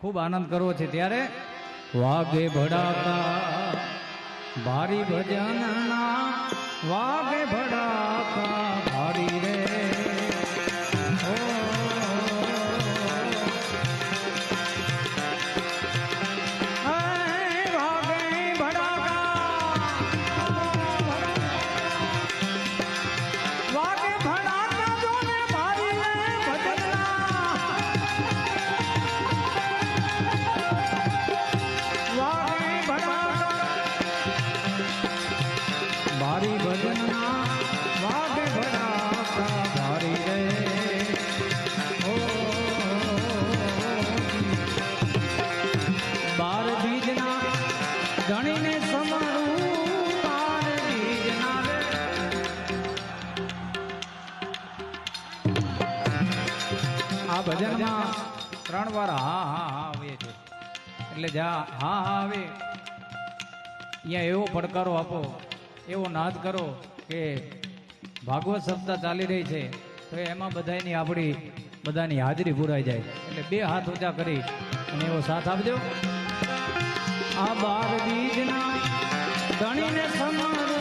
ખૂબ આનંદ કરવો છે ત્યારે. વાઘે ભડાતા ભારી ભજનના વાઘે ભડાકા. ભજનમાં ત્રણ વાર હા હા હા આવે છે એટલે જ્યાં હા હા આવે ત્યાં એવો પડકારો આપો, એવો નાદ કરો કે ભાગવત સપ્તાહ ચાલી રહી છે, તો એમાં બધાની આપણી, બધાની હાજરી પૂરાઈ જાય. એટલે બે હાથ ઊંચા કરી અને એવો સાથ આપજો. આ બાર બીજના ધણીને સમારો.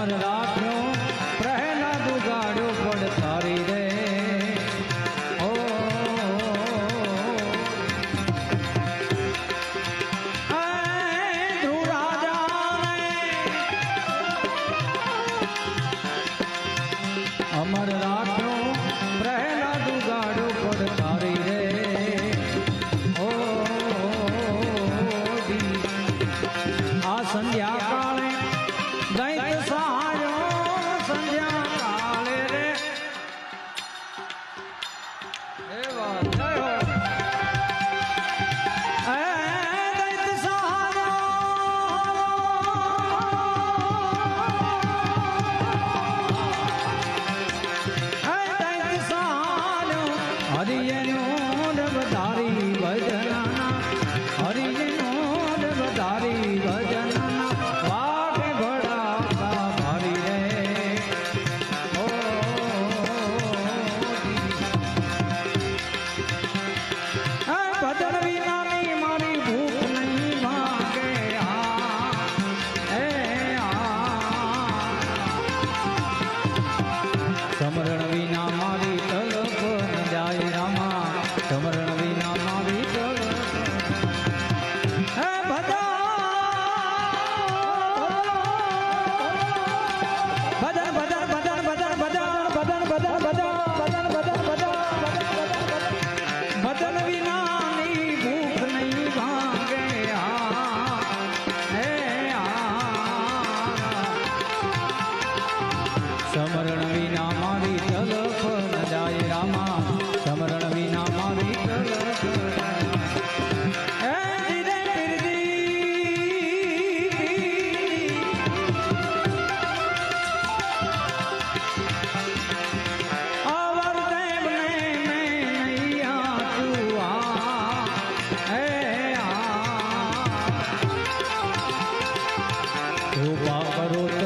আমার রাম Bada, bada. ও বাবা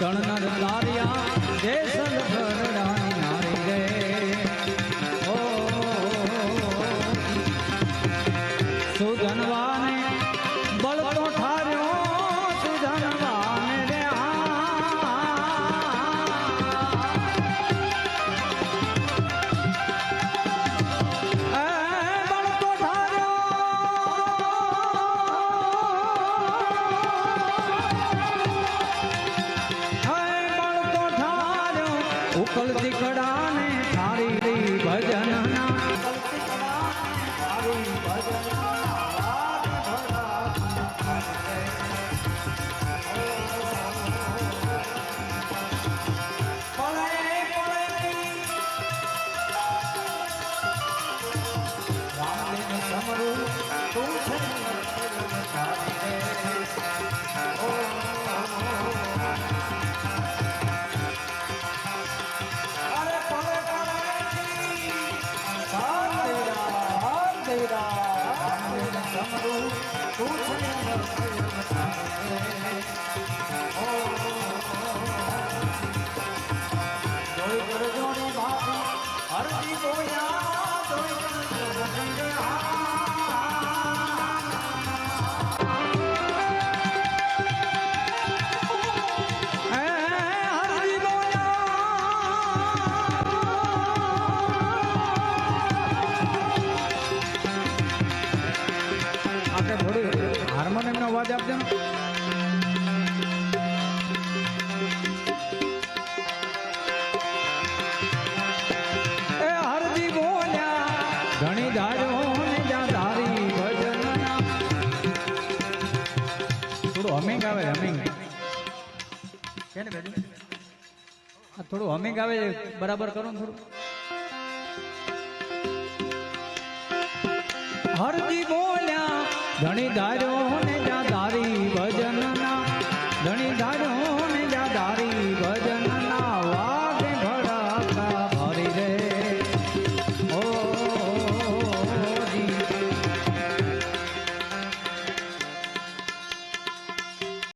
કણનર ઉકલતી કડાને હે આવે હમિંગ. છે ને બેન આ થોડું હમિંગ આવે બરાબર કરો ને થોડું. હરજી બોલ્યા ધણી ધાર્યો ને જ્યાં ધારી ભજન